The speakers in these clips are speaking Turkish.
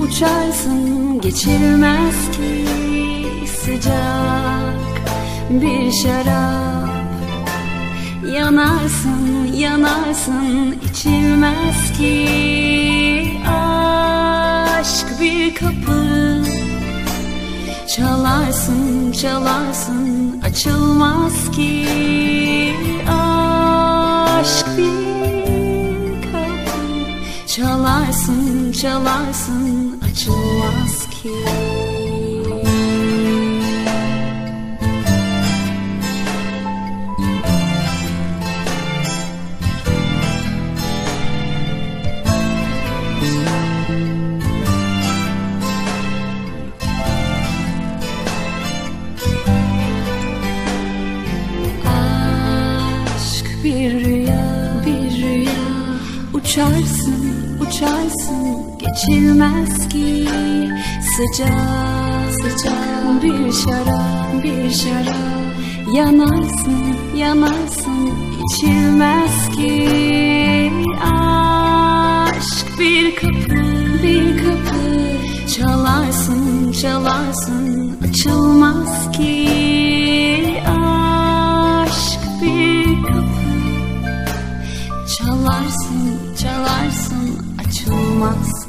uçarsın geçilmez ki sıcak bir şarap. Yanarsın yanarsın içilmez ki aşk bir kapı. Çalarsın çalarsın açılmaz ki aşk bir kapı. Çalarsın çalarsın açılmaz ki. Aşk bir rüya, bir rüya. Uçarsın, uçarsın Geçilmez ki. Sıcak, sıcak Bir şarap, bir şarap. Yanarsın, yanarsın İçilmez ki. Aşk bir kapı, bir kapı. Çalarsın, çalarsın Açılmaz ki Açılmaz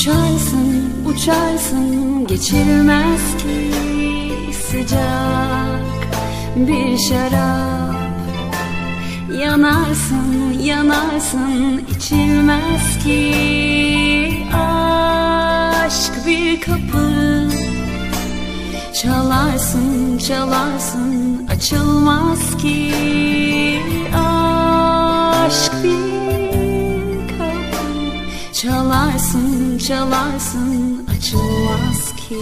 Uçarsın, uçarsın Geçilmez ki sıcak bir şarap. Yanarsın, yanarsın içilmez ki Aşk bir kapı. Çalarsın, çalarsın açılmaz ki Çalarsın, açılmaz ki.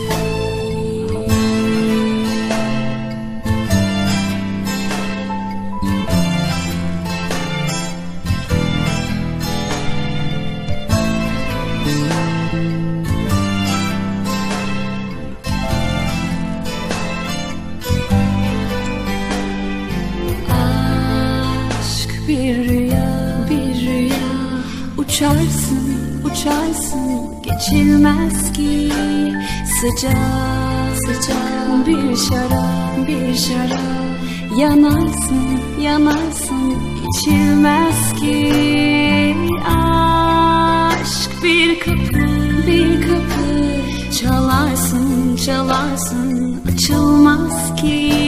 Aşk bir rüya, bir rüya. Uçarsın, uçarsın Geçilmez ki. Sıcak, sıcak Bir şarap, bir şarap. Yanarsın, yanarsın İçilmez ki. Aşk bir kapı, bir kapı. Çalarsın, çalarsın Açılmaz ki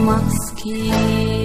Çalarsın, çalarsın Açılmaz ki